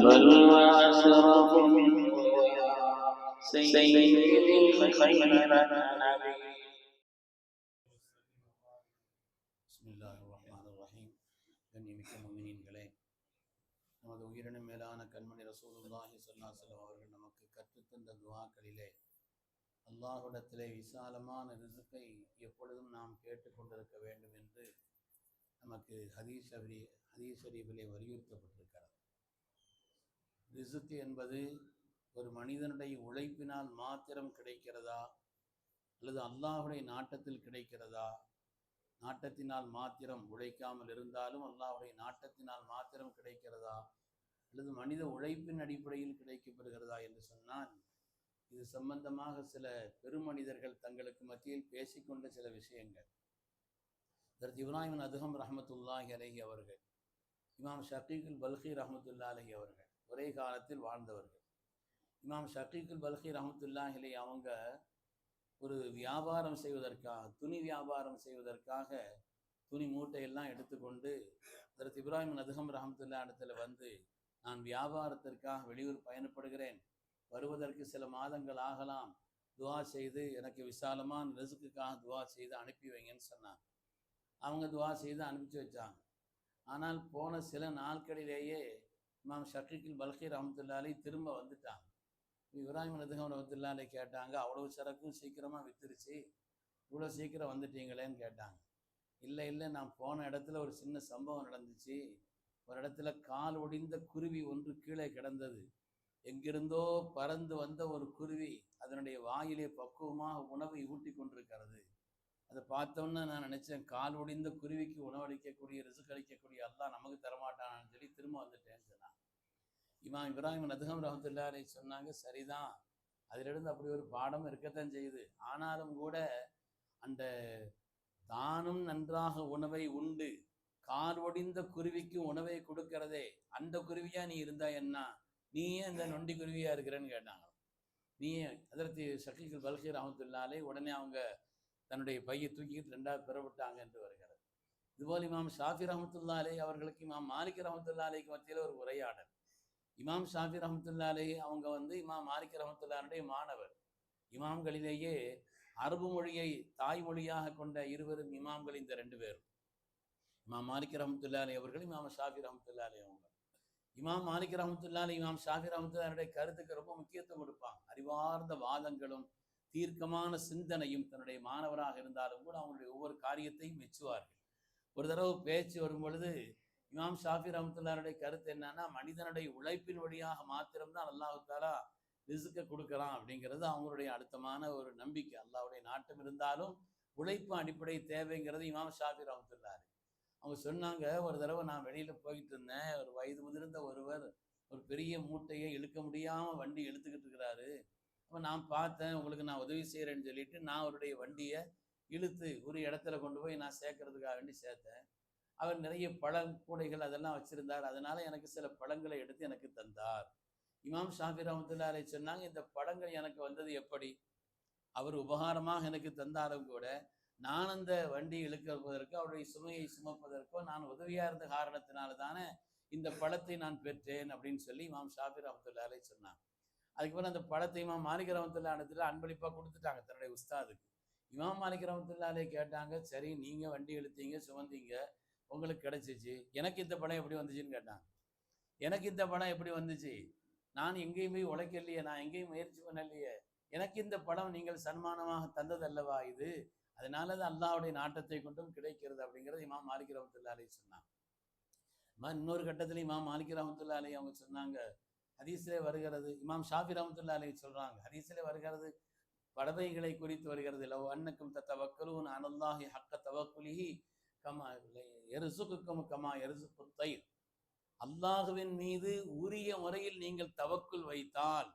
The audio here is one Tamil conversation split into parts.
بل وأشرف منه سيد خير النبي பிஸ்மில்லாஹ் ரஹ்மான் ரஹீம் கண்ணியமிக்க முமினீன்களே நமது உயிரினும் மேலான கண்மணி ரசூலுல்லாஹி ஸல்லல்லாஹு அலைஹி அவர்கள் நமக்கு கற்றுத்தந்த துஆக்களிலே அல்லாஹுடத்திலே விசாலமான ரிசுக்கை எப்பொழுதும் நாம் கேட்டுக்கொண்டிருக்க வேண்டும் என்று நமக்கு ஹதீஸ் ஷரீ ஹதீஸ் ஷரீஃபிலே வலியுறுத்தப்பட்டிருக்கிறது. ரிசுக்கு என்பது ஒரு மனிதனுடைய உழைப்பினால் மாத்திரம் கிடைக்கிறதா? அல்லது அல்லாஹுடைய நாட்டத்தில் கிடைக்கிறதா? நாட்டத்தினால் மாத்திரம் உழைக்காமல் இருந்தாலும் அல்லாஹுடைய நாட்டத்தினால் மாத்திரம் கிடைக்கிறதா? அல்லது மனித உழைப்பின் அடிப்படையில் கிடைக்கப்பெறுகிறதா என்று சொன்னால் இது சம்பந்தமாக சில பெருமனிதர்கள் தங்களுக்கு மத்தியில் பேசிக்கொண்ட சில விஷயங்கள். இதற்கு இப்ராஹிம் அதுகம் ரஹமத்துல்லாஹி அலஹி அவர்கள் இமாம் ஷக்கீகுல் பல்கி ரஹமத்துல்லா அலஹி அவர்கள் ஒரே காலத்தில் வாழ்ந்தவர்கள். இமாம் ஷக்கீகுல் பல்கி ரஹமத்துல்லா அலி அவங்க ஒரு வியாபாரம் செய்வதற்காக துணி வியாபாரம் செய்வதற்காக துணி மூட்டையெல்லாம் எடுத்துக்கொண்டு அதற்கு இப்ராஹிம் நதுகம் ரஹமத்துல்லா இடத்துல வந்து நான் வியாபாரத்திற்காக வெளியூர் பயணப்படுகிறேன். வருவதற்கு சில மாதங்கள் ஆகலாம். துவா செய்து எனக்கு விசாலமான ரிசுக்குக்காக துவா செய்து அனுப்பி வைங்கன்னு சொன்னாங்க. அவங்க துவா செய்து அனுப்பிச்சு வச்சாங்க. ஆனால் போன சில நாட்களிலேயே இமாம் ஷக்கீல் பல்கீர் ரஹமத்துல்லாலே திரும்ப வந்துட்டாங்க. இப்ராஹிம் நதுகம் ரஹமத்துல்லாலே கேட்டாங்க அவ்வளவு சரக்கும் சீக்கிரமாக வித்துருச்சு. இவ்வளோ சீக்கிரம் வந்துட்டீங்களேன்னு கேட்டாங்க. இல்லை இல்லை நான் போன இடத்துல ஒரு சின்ன சம்பவம் நடந்துச்சு. ஒரு இடத்துல கால் ஒடிந்த குருவி ஒன்று கீழே கிடந்தது. எங்கிருந்தோ பறந்து வந்த ஒரு குருவி அதனுடைய வாயிலே பக்குவமாக உணவை ஊட்டி கொண்டிருக்கிறது. அதை பார்த்தோன்னே நான் நினச்சேன் கால் ஒடிந்த குருவிக்கு உணவளிக்கக்கூடிய ரிசுக் அளிக்கக்கூடிய நமக்கு தரமாட்டானான்னு சொல்லி திரும்ப வந்துட்டேன்னு சொன்னான். இமாம் இப்ராஹிம் நதுகம் ரஹமத்துல்லா சொன்னாங்க சரிதான். அதிலிருந்து அப்படி ஒரு பாடம் இருக்கத்தான் செய்யுது. ஆனாலும் கூட அந்த தானும் நன்றாக உணவை உண்டு கால் ஒடிந்த குருவிக்கு உணவை கொடுக்கிறதே அந்த குருவியா நீ இருந்தா என்ன? நீ ஏன் இந்த நொண்டி குருவியா இருக்கிறேன்னு கேட்டாங்க நீ அதற்கு சக்கிகள் பல்கி ரஹமத்துல்லாலே உடனே அவங்க தன்னுடைய பையை தூக்கிட்டு ரெண்டாவது பெறப்பட்டாங்க என்று வருகிறது. இதுபோல் இமாம் ஷாஃபி ரஹமத்துல்லாலே அவர்களுக்கு இமாம் மாலிக் ரஹமத்துல்லாலேக்கு மத்தியில் ஒரு உரையாடல். இமாம் ஷாஃபி ரஹமத்துல்லாலே அவங்க வந்து இமாம் மாலிக் ரஹமத்துல்லாருடைய மாணவர். இமாம்களிலேயே அரபு மொழியை தாய்மொழியாக கொண்ட இருவரும் இமாம்கள் இந்த ரெண்டு பேரும். இமாம் மாலிக் ரஹமத்துல்லாலே அவர்கள் இமாம் ஷாஃபி ரஹமத்துல்லாலே அவங்க இமாம் மாலிக் ரஹமத்துல்லாலே இமாம் ஷாஃபி ரஹமத்துல்லாருடைய கருத்துக்கு ரொம்ப முக்கியத்துவம் கொடுப்பாங்க அறிவார்ந்த வாதங்களும் தீர்க்கமான சிந்தனையும் தன்னுடைய மாணவராக இருந்தாலும் கூட அவங்களுடைய ஒவ்வொரு காரியத்தையும் மெச்சுவார்கள். ஒரு தடவை பேச்சு வரும் பொழுது இமாம் ஷாஃபி ரஹமத்துல்லாருடைய கருத்து என்னன்னா மனிதனுடைய உழைப்பின் வழியாக மாத்திரம்தான் அல்லாஹு தாலா ரிசுக்கை கொடுக்கலாம் அப்படிங்கிறது அவங்களுடைய அழுத்தமான ஒரு நம்பிக்கை. அல்லாவுடைய நாட்டம் இருந்தாலும் உழைப்பு அடிப்படை தேவைங்கிறது இமாம் ஷாஃபி ரஹமத்துல்லாரு அவங்க சொன்னாங்க ஒரு தடவை நான் வெளியில் போயிட்டு இருந்தேன். ஒரு வயது முதிர்ந்த ஒருவர் ஒரு பெரிய மூட்டையை இழுக்க முடியாமல் வண்டி இழுத்துக்கிட்டு இருக்கிறாரு. அப்போ நான் பார்த்தேன் உங்களுக்கு நான் உதவி செய்கிறேன்னு சொல்லிட்டு நான் அவருடைய வண்டியை இழுத்து ஒரு இடத்துல கொண்டு போய் நான் சேர்க்கறதுக்காக வேண்டி சேர்த்தேன். அவர் நிறைய பழம் கூடைகள் அதெல்லாம் வச்சுருந்தார். அதனால் எனக்கு சில பழங்களை எடுத்து எனக்கு தந்தார். இமாம் ஷாஃபி ரஹமத்துல்லா அலை சொன்னாங்க இந்த பழங்கள் எனக்கு வந்தது எப்படி? அவர் உபகாரமாக எனக்கு தந்தாலும் கூட நான் அந்த வண்டி இழுக்கிறதற்கோ அவருடைய சுமையை சுமப்பதற்கோ நான் உதவியாக இருந்த காரணத்தினால தானே இந்த பழத்தை நான் பெற்றேன் அப்படின்னு சொல்லி இமாம் ஷாபிர் ரஹமத்துல்லா அலை சொன்னாங்க. அதுக்கப்புறம் அந்த பழத்தை இமாம் மாலிக் ரமத்துல்லா இடத்துல அன்பளிப்பாக கொடுத்துட்டாங்க தன்னுடைய உஸ்தாதுக்கு. இமாம் மாலிக் ரஹமத்துல்லாலே கேட்டாங்க சரி நீங்கள் வண்டி இழுத்தீங்க சுமந்தீங்க உங்களுக்கு கிடைச்சிச்சு. எனக்கு இந்த படம் எப்படி வந்துச்சுன்னு கேட்டாங்க. எனக்கு இந்த படம் எப்படி வந்துச்சு? நான் எங்கேயும் போய் உழைக்கலையே நான் எங்கேயும் முயற்சி பண்ணலையே. எனக்கு இந்த படம் நீங்கள் சன்மானமாக தந்ததல்லவா இது? அதனால தான் அல்லாவுடைய நாட்டத்தை கொண்டும் கிடைக்கிறது அப்படிங்கிறது இமாம் மாலிக் ரஹமத்துல்லாலே சொன்னாங்க. இன்னொரு கட்டத்தில் இமாம் மாலிக் ரஹமத்துல்லாலே அவங்க சொன்னாங்க ஹதீஸிலே வருகிறது இமாம் ஷாஃபி ரஹமத்துல்லா அலி சொல்றாங்க ஹதீஸிலே வருகிறது பறவைகளை குறித்து வருகிறது லவ் அன்னக்கும் தவக்கலூன் அனல்லாஹி ஹக்க தவக்குலிஹி கமா எருசுக்கும் கமா எருசுக்கு தயிர். அல்லாஹுவின் மீது உரிய முறையில் நீங்கள் தவக்குள் வைத்தால்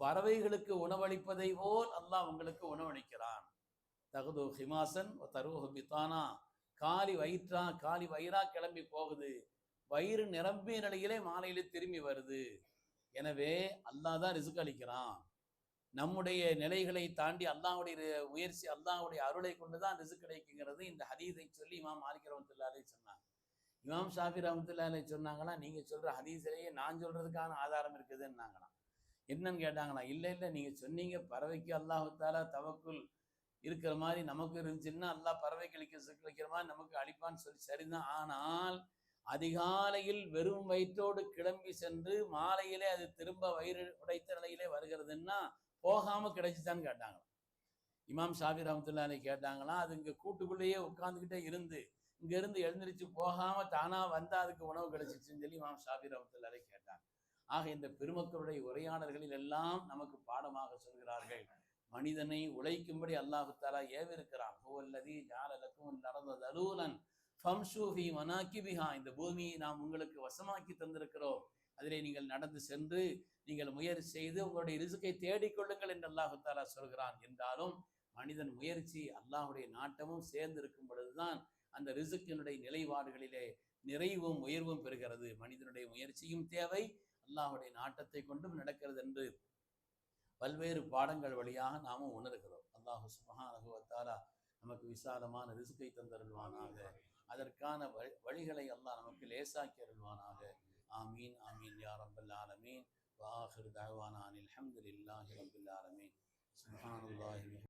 பறவைகளுக்கு உணவளிப்பதை போல் அல்லாஹ் உங்களுக்கு உணவளிக்கிறான். தகுது ஹிமாசன் தருகு பித்தானா. காலி வயிற்றா காலி வயிறா கிளம்பி போகுது. வயிறு நிரம்பிய நிலையிலே மாலையிலே திரும்பி வருது. எனவே அல்லாஹ் தான் ரிசுக்கு அளிக்கிறான். நம்முடைய நிலைகளை தாண்டி அல்லாஹுடைய உயர்ச்சி முயற்சி அருளை கொண்டு தான் ரிசுக்கு கிடைக்குங்கிறது இந்த ஹதீஸை சொல்லி இமாம் மாலிக் ரஹமத்துல்லாலே சொன்னாங்க. இமாம் ஷாஃபி ரமத்துல்லாலே சொன்னாங்கன்னா நீங்க சொல்ற ஹதீஸிலேயே நான் சொல்றதுக்கான ஆதாரம் இருக்குதுன்னாங்களாம். என்னன்னு கேட்டாங்களா இல்லை இல்லை நீங்க சொன்னீங்க பறவைக்கு அல்லாஹு தாலா தவக்குல் இருக்கிற மாதிரி நமக்கு இருந்துச்சுன்னா அல்லாஹ் பறவைக்கு அளிக்க வைக்கிற மாதிரி நமக்கு அழிப்பான்னு சொல்லி சரிதான். ஆனால் அதிகாலையில் வெறும் வயிற்றோடு கிளம்பி சென்று மாலையிலே அது திரும்ப வயிறு உடைத்த நிலையிலே வருகிறதுன்னா போகாம கிடைச்சிச்சான்னு கேட்டாங்களாம். இமாம் ஷாபி ரஹமத்துல்லாஹி கேட்டாங்களாம் அது இங்க கூட்டுக்குள்ளேயே உட்கார்ந்துகிட்டே இருந்து இங்க இருந்து போகாம தானா வந்தா அதுக்கு உணவு கிடைச்சிச்சுன்னு சொல்லி இமாம் ஷாபி ரஹமத்துல்லாஹி கேட்டாங்க. ஆக இந்த பெருமக்களுடைய உரையாடல்களில் எல்லாம் நமக்கு பாடமாக சொல்கிறார்கள். மனிதனை உழைக்கும்படி அல்லாஹு தாலா ஏவிருக்கிறான். ஹுவல்லதி ஜாலலக்கும் நடந்த தலூலன் ஃபம்ஷூஃபி மனாக்கிபிஹா. இந்த பூமியை நாம் உங்களுக்கு வசமாக்கி தந்திருக்கிறோம். அதிலே நீங்கள் நடந்து சென்று நீங்கள் முயற்சி செய்து உங்களுடைய ரிசுக்கை தேடிக்கொள்ளுங்கள் என்று அல்லாஹு தாலா சொல்கிறான். என்றாலும் மனிதன் முயற்சி அல்லாஹுடைய நாட்டமும் சேர்ந்து இருக்கும் பொழுதுதான் அந்த ரிசுக்கினுடைய நிலைப்பாடுகளிலே நிறைவும் உயர்வும் பெறுகிறது. மனிதனுடைய முயற்சியும் தேவை அல்லாஹுடைய நாட்டத்தை கொண்டும் நடக்கிறது என்று பல்வேறு பாடங்கள் வழியாக நாமும் உணர்கிறோம். அல்லாஹு சுபஹானஹு நமக்கு விசாலமான ரிசுக்கை தந்தருள்வானாக. அதற்கான வழி- வழிகளை அல்லாஹ் நமக்கு லேசாக்கி அருள்வானாக. ஆமீன் ஆமீன் யா ரப்பல் ஆலமீன். வாஹிர் தஅவானா அனில் ரபுல் ஆலமீன். சுப்ஹானல்லாஹி